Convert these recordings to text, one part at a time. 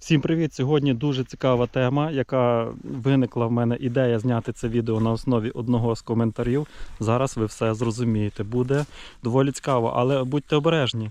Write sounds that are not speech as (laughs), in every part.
Всім привіт! Сьогодні дуже цікава тема, яка виникла в мене ідея зняти це відео на основі одного з коментарів. Зараз ви все зрозумієте. Буде доволі цікаво, але будьте обережні,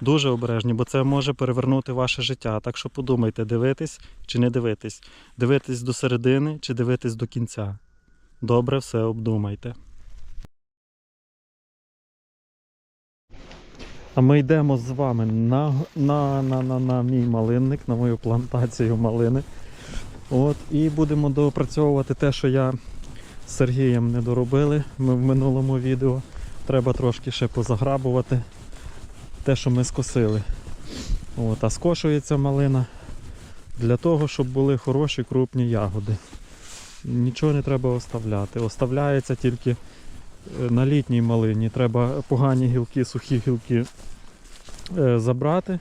дуже обережні, бо це може перевернути ваше життя. Так що подумайте, дивитись чи не дивитись, дивитись до середини чи дивитись до кінця. Добре, все обдумайте. А ми йдемо з вами на, на, на, на, на мій малинник, на мою плантацію малини. От, і будемо доопрацьовувати те, що я з Сергієм не доробили ми в минулому відео. Треба трошки ще позаграбувати те, що ми скосили. От, а скошується малина для того, щоб були хороші крупні ягоди. Нічого не треба оставляти. Оставляється тільки на літній малині. Треба погані гілки, сухі гілки е, забрати,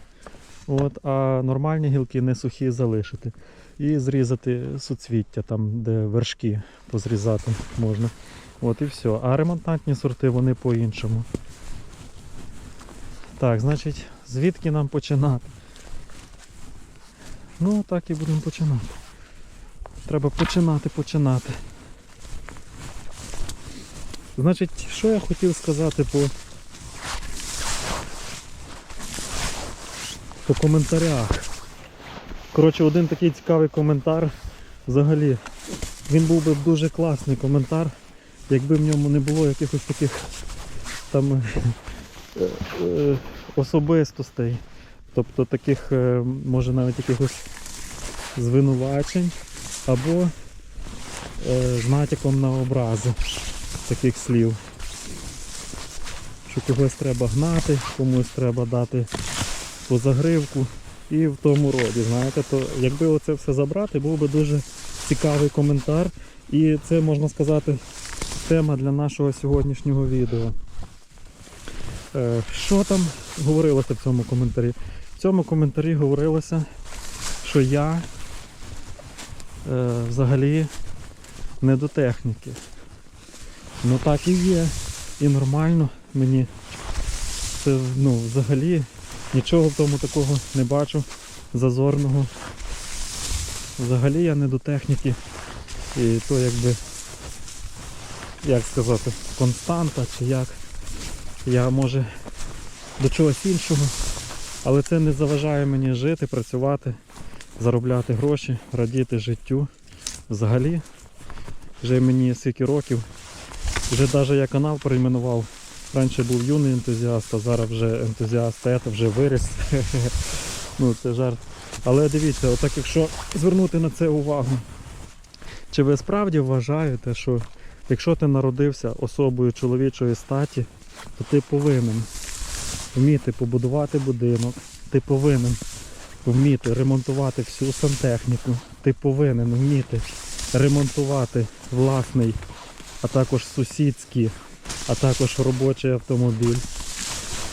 от, а нормальні гілки не сухі залишити. І зрізати суцвіття, там, де вершки позрізати можна. От і все. А ремонтантні сорти вони по-іншому. Так, значить, звідки нам починати? Ну, так і будемо починати. Треба починати, починати. Значить, що я хотів сказати по, по коментарях. Коротше, один такий цікавий коментар. Взагалі, він був би дуже класний коментар, якби в ньому не було якихось таких там е, е, особистостей. Тобто таких, е, може навіть якихось звинувачень або з натяком на образи таких слів. Що когось треба гнати, комусь треба дати по загривку і в тому роді. Знаєте, то якби оце все забрати, був би дуже цікавий коментар. І це можна сказати тема для нашого сьогоднішнього відео. Е, Що там говорилося в цьому коментарі? В цьому коментарі говорилося, що я е, взагалі не до техніки. Ну так і є. І нормально мені. Це ну, взагалі нічого в тому такого не бачу зазорного. Взагалі я не до техніки. І то якби, як сказати, константа чи як. Я може до чогось іншого. Але це не заважає мені жити, працювати, заробляти гроші, радіти життю. Взагалі, вже мені скільки років. Вже навіть я канал перейменував. Раніше був юний ентузіаст, а зараз вже ентузіаст, ета вже виріс. (laughs) ну це жарт. Але дивіться, отак якщо звернути на це увагу, чи ви справді вважаєте, що якщо ти народився особою чоловічої статі, то ти повинен вміти побудувати будинок, ти повинен вміти ремонтувати всю сантехніку, ти повинен вміти ремонтувати власний, а також сусідський, а також робочий автомобіль.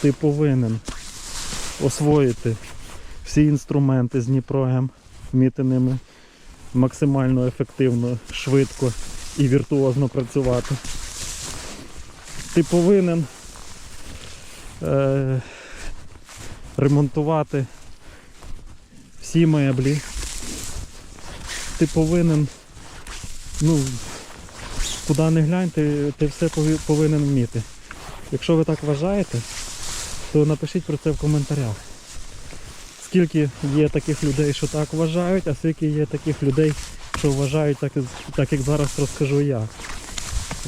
Ти повинен освоїти всі інструменти з Дніпрогем, вміти ними максимально ефективно, швидко і віртуозно працювати. Ти повинен е, ремонтувати всі меблі. Ти повинен, ну, куди не глянь, ти, ти все повинен вміти. Якщо ви так вважаєте, то напишіть про це в коментарях. Скільки є таких людей, що так вважають, а скільки є таких людей, що вважають так, так як зараз розкажу я.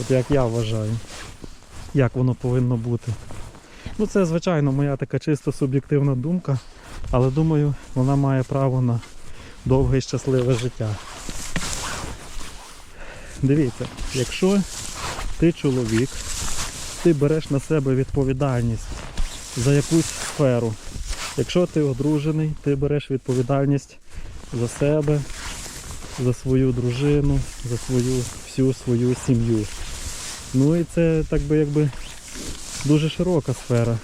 От як я вважаю, як воно повинно бути. Ну це, звичайно, моя така чисто суб'єктивна думка, але думаю, вона має право на довге і щасливе життя. Дивіться, якщо ти чоловік, ти береш на себе відповідальність за якусь сферу. Якщо ти одружений, ти береш відповідальність за себе, за свою дружину, за свою всю свою сім'ю. Ну і це так би якби дуже широка сфера.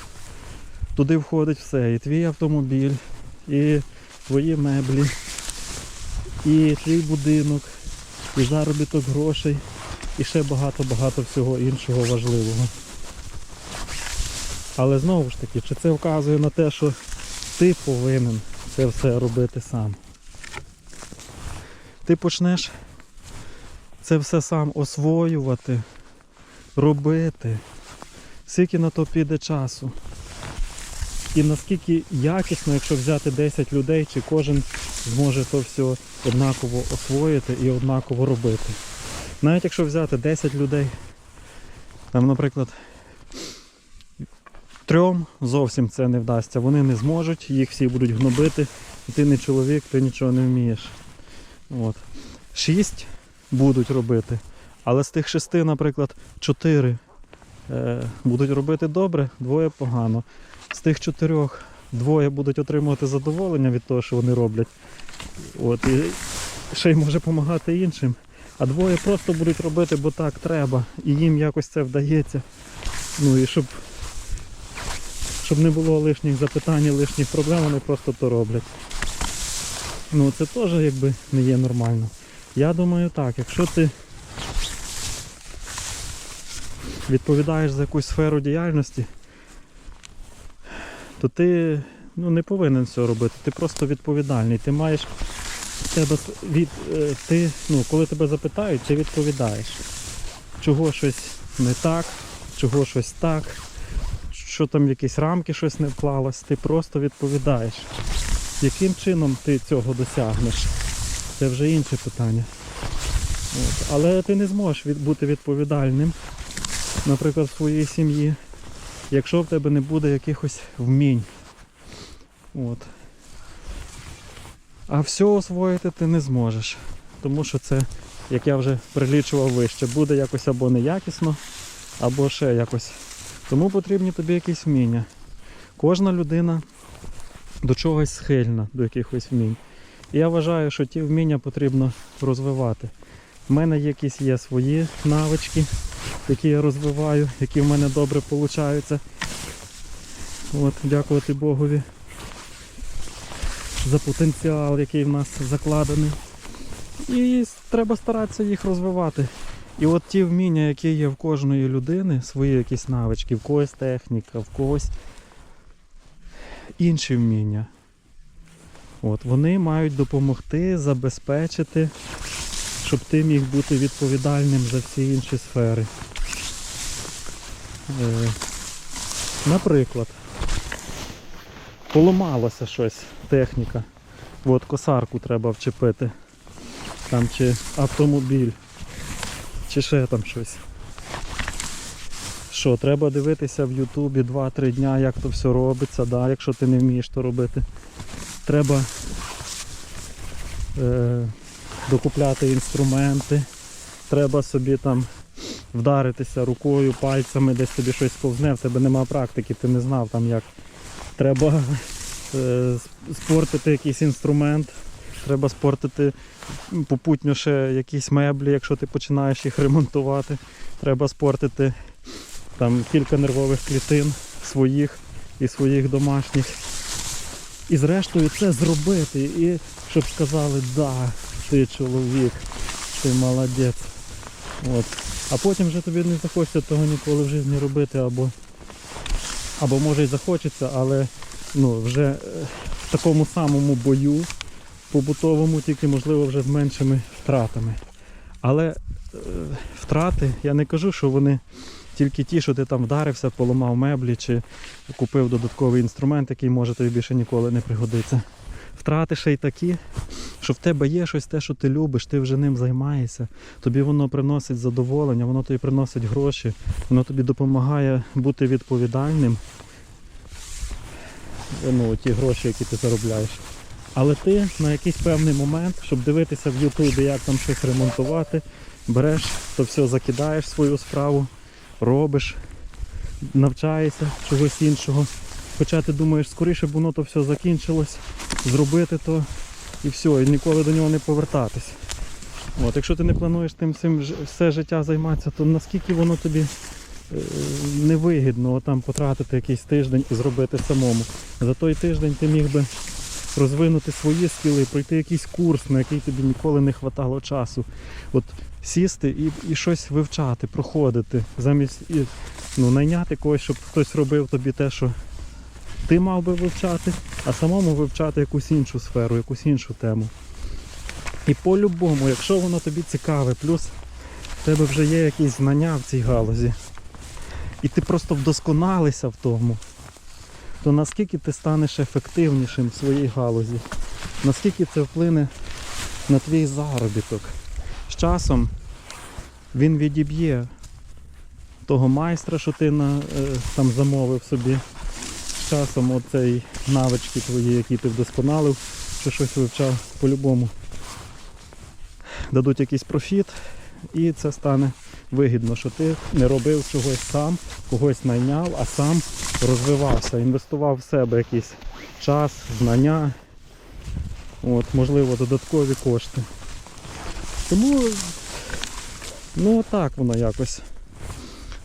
Туди входить все. І твій автомобіль, і твої меблі, і твій будинок, і заробіток грошей, і ще багато-багато всього іншого важливого. Але знову ж таки, чи це вказує на те, що ти повинен це все робити сам? ти почнеш це все сам освоювати, робити, скільки на то піде часу. І наскільки якісно, якщо взяти 10 людей, чи кожен зможе то все однаково освоїти і однаково робити. Навіть якщо взяти 10 людей, там, наприклад, трьом зовсім це не вдасться, вони не зможуть, їх всі будуть гнобити, і ти не чоловік, ти нічого не вмієш. От. Шість будуть робити, але з тих шести, наприклад, чотири е, будуть робити добре, двоє погано. З тих чотирьох двоє будуть отримувати задоволення від того, що вони роблять. От, і ще й може допомагати іншим. А двоє просто будуть робити, бо так треба. І їм якось це вдається. Ну і щоб, щоб не було лишніх запитань, лишніх проблем, вони просто то роблять. Ну це теж якби не є нормально. Я думаю так, якщо ти відповідаєш за якусь сферу діяльності, то ти ну, не повинен все робити. Ти просто відповідальний. Ти маєш тебе від, е, ти, ну, коли тебе запитають, ти відповідаєш. Чого щось не так, чого щось так, що там в якісь рамки щось не вклалось, ти просто відповідаєш. Яким чином ти цього досягнеш? Це вже інше питання. От. Але ти не зможеш від, бути відповідальним, наприклад, в своїй сім'ї, якщо в тебе не буде якихось вмінь. От. А все освоїти ти не зможеш. Тому що це, як я вже прилічував вище, буде якось або неякісно, або ще якось. Тому потрібні тобі якісь вміння. Кожна людина до чогось схильна, до якихось вмінь. І я вважаю, що ті вміння потрібно розвивати. У мене якісь є свої навички, які я розвиваю, які в мене добре получаються. От, дякувати Богові за потенціал, який в нас закладений. І треба старатися їх розвивати. І от ті вміння, які є в кожної людини, свої якісь навички, в когось техніка, в когось інші вміння. От, вони мають допомогти забезпечити, щоб ти міг бути відповідальним за всі інші сфери. Е, наприклад, поламалося щось, техніка. От косарку треба вчепити. Там чи автомобіль, чи ще там щось. Що, треба дивитися в Ютубі 2-3 дня, як то все робиться, да, якщо ти не вмієш то робити. Треба е, докупляти інструменти, треба собі там вдаритися рукою, пальцями, десь тобі щось повзне, в тебе нема практики, ти не знав там як. Треба е, спортити якийсь інструмент, треба спортити попутньо ще якісь меблі, якщо ти починаєш їх ремонтувати. Треба спортити там кілька нервових клітин своїх і своїх домашніх. І зрештою це зробити. І щоб сказали, да, ти чоловік, ти молодець. От. А потім вже тобі не захочеться того ніколи в житті робити, або, або може й захочеться, але ну, вже е, в такому самому бою побутовому, тільки можливо вже з меншими втратами. Але е, втрати, я не кажу, що вони тільки ті, що ти там вдарився, поламав меблі чи купив додатковий інструмент, який може тобі більше ніколи не пригодиться. Втрати ще й такі, що в тебе є щось те, що ти любиш, ти вже ним займаєшся. Тобі воно приносить задоволення, воно тобі приносить гроші, воно тобі допомагає бути відповідальним. Ну, ті гроші, які ти заробляєш. Але ти на якийсь певний момент, щоб дивитися в Ютубі, як там щось ремонтувати, береш, то все закидаєш свою справу, робиш, навчаєшся чогось іншого. Хоча ти думаєш, скоріше б воно то все закінчилось, зробити то і все, і ніколи до нього не повертатись. От, якщо ти не плануєш тим всім все життя займатися, то наскільки воно тобі е, невигідно там потратити якийсь тиждень і зробити самому. За той тиждень ти міг би розвинути свої скіли, пройти якийсь курс, на який тобі ніколи не вистачало часу. От сісти і, і щось вивчати, проходити, замість і, ну, найняти когось, щоб хтось робив тобі те, що ти мав би вивчати, а самому вивчати якусь іншу сферу, якусь іншу тему. І по-любому, якщо воно тобі цікаве, плюс в тебе вже є якісь знання в цій галузі, і ти просто вдосконалися в тому, то наскільки ти станеш ефективнішим в своїй галузі, наскільки це вплине на твій заробіток. З часом він відіб'є того майстра, що ти на, е, там замовив собі. Часом оцей навички твої, які ти вдосконалив, що щось вивчав по-любому. Дадуть якийсь профіт, і це стане вигідно, що ти не робив чогось сам, когось найняв, а сам розвивався, інвестував в себе якийсь час, знання, от, можливо, додаткові кошти. Тому, ну так воно якось.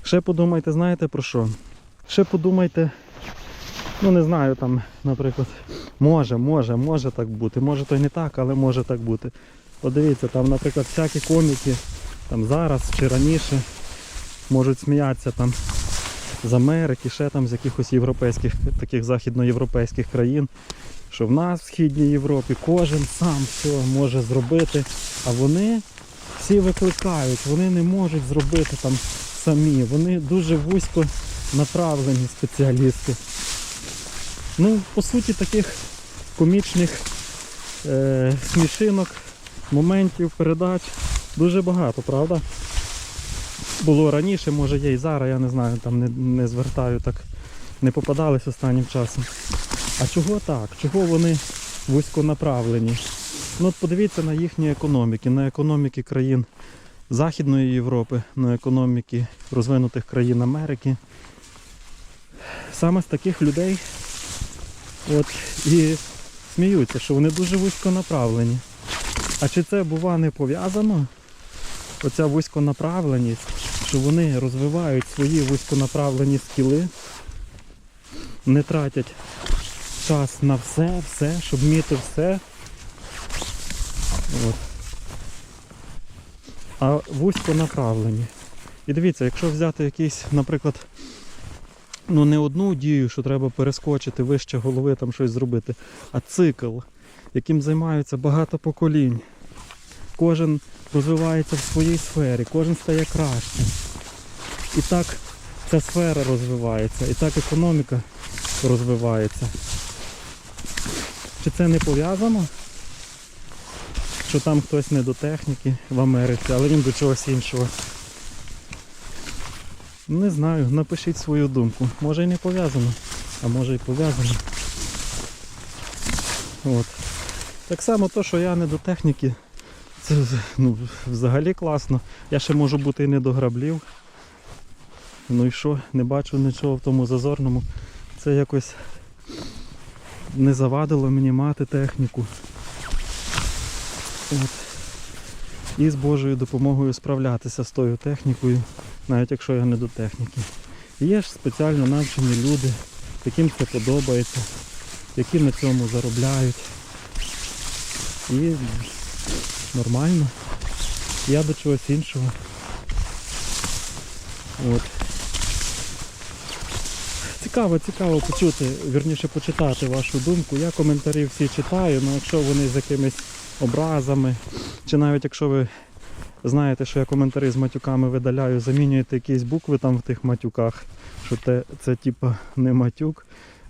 Ще подумайте, знаєте про що? Ще подумайте, ну не знаю, там, наприклад, може, може, може так бути. Може то й не так, але може так бути. Подивіться, там, наприклад, всякі коміки там зараз чи раніше можуть сміятися там з Америки, ще там з якихось європейських, таких західноєвропейських країн, що в нас в Східній Європі кожен сам все може зробити, а вони всі викликають, вони не можуть зробити там самі, вони дуже вузько направлені спеціалісти. Ну, по суті, таких комічних е, смішинок, моментів, передач дуже багато, правда? Було раніше, може є і зараз, я не знаю, там не, не звертаю так, не попадались останнім часом. А чого так? Чого вони вузьконаправлені? Ну от подивіться на їхні економіки, на економіки країн Західної Європи, на економіки розвинутих країн Америки. Саме з таких людей от і сміються, що вони дуже вузьконаправлені. А чи це бува не пов'язано? Оця вузьконаправленість, що вони розвивають свої вузьконаправлені скіли, не тратять час на все, все, щоб вміти все. От. А вузьконаправлені. І дивіться, якщо взяти якийсь, наприклад, ну не одну дію, що треба перескочити вище голови, там щось зробити, а цикл, яким займаються багато поколінь. Кожен розвивається в своїй сфері, кожен стає кращим. І так ця сфера розвивається, і так економіка розвивається. Чи це не пов'язано? Що там хтось не до техніки в Америці, але він до чогось іншого. Не знаю, напишіть свою думку. Може і не пов'язано, а може і пов'язано. От. Так само то, що я не до техніки, це ну, взагалі класно. Я ще можу бути і не до граблів. Ну і що, не бачу нічого в тому зазорному. Це якось не завадило мені мати техніку. От. І з Божою допомогою справлятися з тою технікою, навіть якщо я не до техніки. Є ж спеціально навчені люди, яким це подобається, які на цьому заробляють. І нормально. Я до чогось іншого. От. Цікаво, цікаво почути, вірніше почитати вашу думку. Я коментарі всі читаю, але якщо вони з якимись образами, чи навіть якщо ви знаєте, що я коментарі з матюками видаляю, замінюєте якісь букви там в тих матюках, що те, це типа не матюк,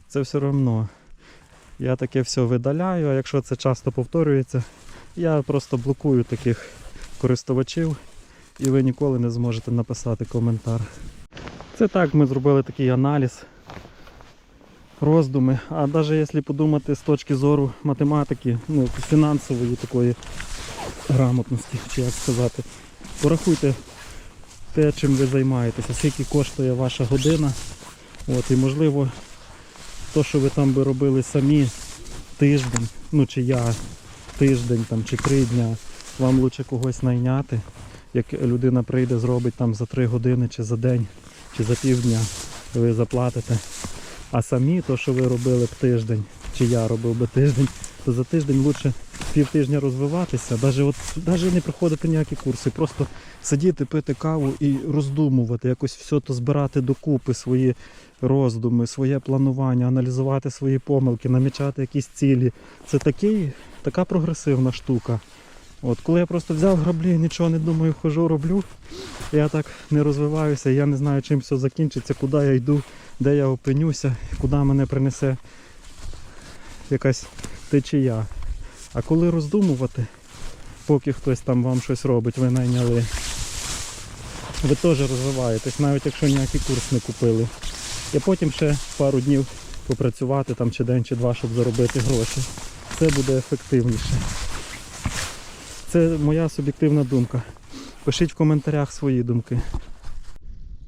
це все одно. Я таке все видаляю, а якщо це часто повторюється, я просто блокую таких користувачів і ви ніколи не зможете написати коментар. Це так, ми зробили такий аналіз, роздуми. А навіть якщо подумати з точки зору математики, ну, фінансової такої грамотності, чи як сказати, порахуйте те, чим ви займаєтеся, скільки коштує ваша година. От, і можливо, то, що ви там би робили самі тиждень, ну чи я тиждень там, чи три дня, вам краще когось найняти, як людина прийде, зробить там за три години чи за день, чи за півдня, ви заплатите. А самі то, що ви робили б тиждень, чи я робив би тиждень, то за тиждень краще півтижня розвиватися, навіть, от, навіть не проходити ніякі курси, просто сидіти, пити каву і роздумувати, якось все то збирати докупи, свої роздуми, своє планування, аналізувати свої помилки, намічати якісь цілі. Це такий, така прогресивна штука. От коли я просто взяв граблі, нічого не думаю, хожу, роблю. Я так не розвиваюся, я не знаю, чим все закінчиться, куди я йду, де я опинюся, куди мене принесе якась течія. А коли роздумувати, поки хтось там вам щось робить, ви найняли, ви теж розвиваєтесь, навіть якщо ніякий курс не купили. І потім ще пару днів попрацювати там чи день, чи два, щоб заробити гроші. Це буде ефективніше. Це моя суб'єктивна думка. Пишіть в коментарях свої думки.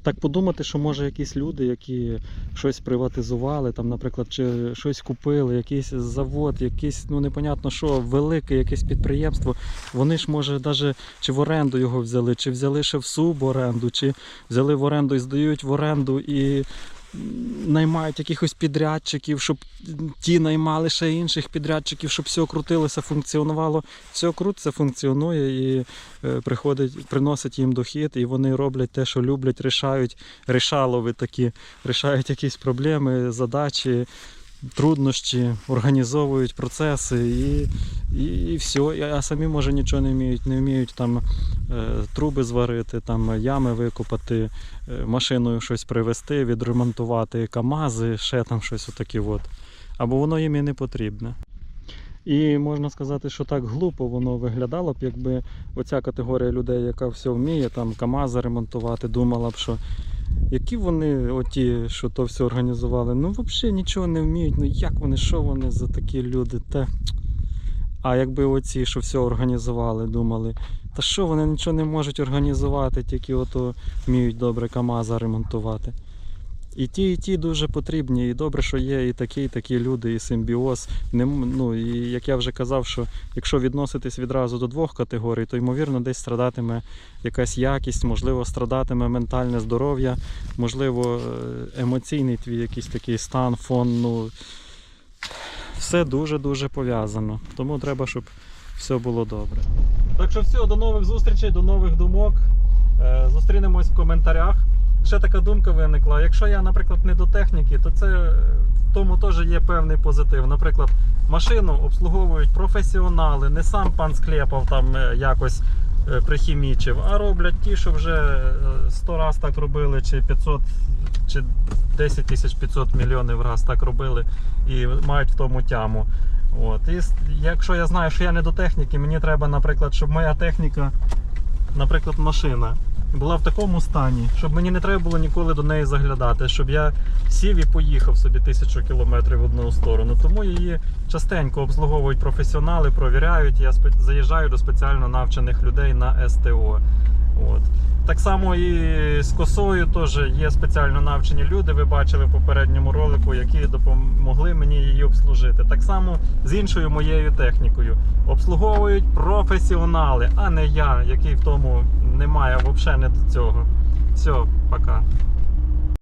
Так подумати, що може якісь люди, які щось приватизували, там, наприклад, чи щось купили, якийсь завод, якийсь, ну непонятно що, велике якесь підприємство, вони ж може навіть чи в оренду його взяли, чи взяли ще в суборенду, чи взяли в оренду і здають в оренду і наймають якихось підрядчиків, щоб ті наймали ще інших підрядчиків, щоб все крутилося, функціонувало. Все крутиться, функціонує і е, приходить, приносить їм дохід, і вони роблять те, що люблять, рішають рішалови такі, рішають якісь проблеми, задачі, труднощі, організовують процеси і, і, і все. А самі може нічого не вміють, не вміють там е, труби зварити, там ями викопати, е, машиною щось привезти, відремонтувати, КАМАЗи, ще там щось отаке от. Або воно їм і не потрібне. І можна сказати, що так глупо воно виглядало б, якби оця категорія людей, яка все вміє, там КАМАЗи ремонтувати, думала б, що які вони, оті, що то все організували, ну взагалі нічого не вміють. Ну як вони, що вони за такі люди? Та... А якби оці, що все організували, думали, та що вони нічого не можуть організувати, тільки ото вміють добре КАМАЗа ремонтувати. І ті, і ті дуже потрібні, і добре, що є і такі, і такі люди, і симбіоз. Не, ну, і як я вже казав, що якщо відноситись відразу до двох категорій, то ймовірно десь страдатиме якась якість, можливо, страдатиме ментальне здоров'я, можливо, е, емоційний твій якийсь такий стан, фон. Ну, все дуже-дуже пов'язано. Тому треба, щоб все було добре. Так що все, до нових зустрічей, до нових думок. Е, Зустрінемось в коментарях. Ще така думка виникла. Якщо я, наприклад, не до техніки, то це е, в тому теж є певний позитив. Наприклад, машину обслуговують професіонали, не сам пан Склепов там е, якось е, прихімічив, а роблять ті, що вже е, 100 раз так робили, чи 500, чи 10 тисяч 500 мільйонів раз так робили і мають в тому тяму. От. І якщо я знаю, що я не до техніки, мені треба, наприклад, щоб моя техніка, наприклад, машина, була в такому стані, щоб мені не треба було ніколи до неї заглядати, щоб я сів і поїхав собі тисячу кілометрів в одну сторону. Тому її частенько обслуговують професіонали, провіряють. Я заїжджаю до спеціально навчених людей на СТО. От. Так само і з косою теж є спеціально навчені люди. Ви бачили в попередньому ролику, які допомогли мені її обслужити. Так само з іншою моєю технікою. Обслуговують професіонали, а не я, який в тому немає взагалі не до цього. Все, пока.